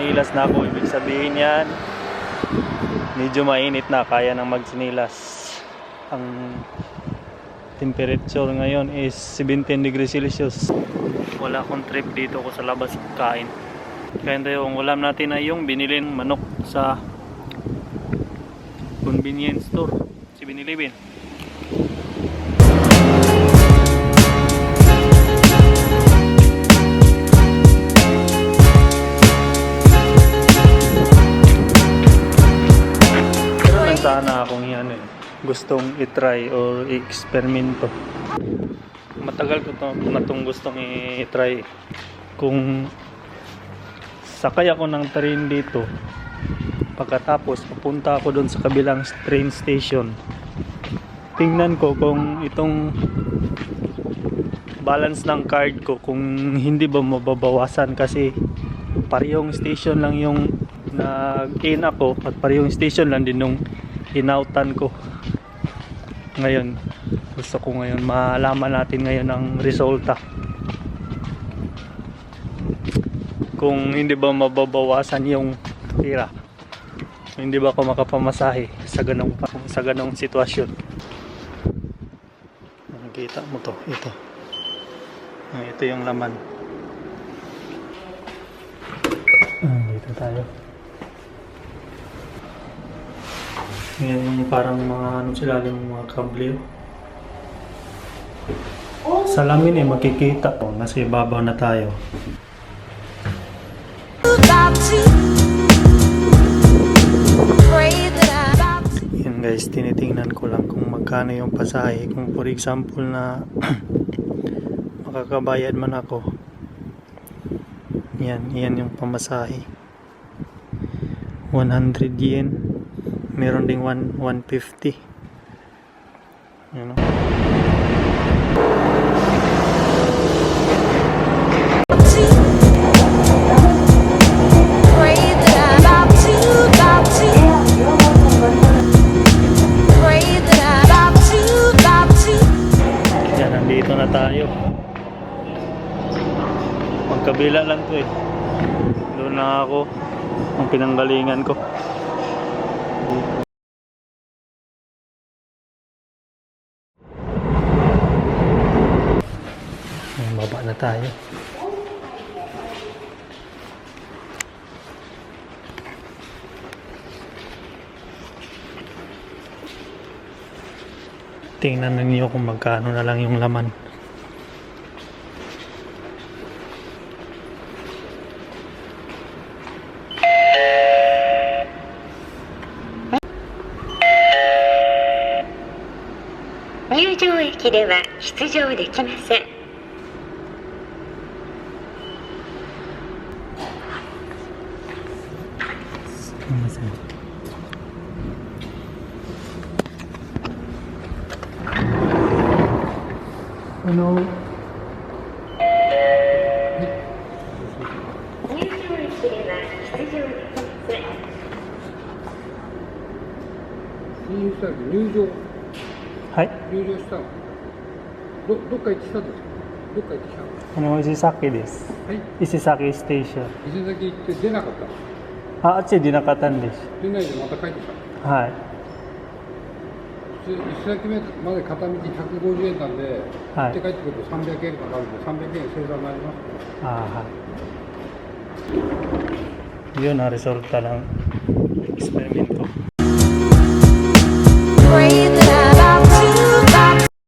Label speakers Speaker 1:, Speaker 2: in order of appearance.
Speaker 1: magsinilas na ako. Ibig sabihin yan, medyo mainit na. Kaya nang magsinilas. Ang temperature ngayon is 17 degrees Celsius. Wala akong trip dito ko sa labas kain. Kain tayo. Ang ulam natin ay yung binilin manok sa convenience store. Si Binilibin. Gustong itry or i-eksperimento. Matagal ko to, na itong gustong i-try. Kung sakay ako ng train dito, pagkatapos papunta ako doon sa kabilang train station, tingnan ko kung itong balance ng card ko kung hindi ba mababawasan kasi parehong station lang yung nag-in ako at parehong station lang din nung inoutan ko ngayon. Gusto ko ngayon malaman natin ngayon ang resulta. Kung hindi ba mababawasan yung tira hindi ba ako makapamasahe sa ganong sa ganong sitwasyon? Nakikita mo to ito. Ah, ito yung laman. Ah, dito tayo yan yung parang mga ano sila yung mga kable oh. salamin eh makikita oh, nasa ibabaw na tayo Yan guys, tinitingnan ko lang kung magkano yung pasahe. Kung for example na makakabayad man ako. Yan, yan yung pamasahe. 100 yen. Meron ding 1, 150. Yan o.
Speaker 2: pray that I about to about to pray that I about to about to
Speaker 1: Yan, nandito na tayo. Magkabila lang to eh. Doon na ako. Ang pinanggalingan ko. Baba na tayo. Tingnan ninyo kung magkano na lang yung laman. "
Speaker 3: 入場駅では出場できません」
Speaker 1: Ano?
Speaker 3: 入場駅では出場できません
Speaker 4: 入場
Speaker 1: はい。
Speaker 4: 入場したの？どどっか行ってきたんですか？どっか行ってきたの？
Speaker 1: あの、伊勢崎です。
Speaker 4: はい
Speaker 1: 伊勢崎ステーション。
Speaker 4: 伊勢崎行って出なかった
Speaker 1: あ、あっちでなかったんです。
Speaker 4: 出ないでまた帰ってきた
Speaker 1: はい。
Speaker 4: 伊勢崎まで片道150円なんで、
Speaker 1: はい
Speaker 4: 行って帰ってくると300円かかるんで300円生産になります
Speaker 1: Ah, ha. Yun ang resulta ng experiment ko.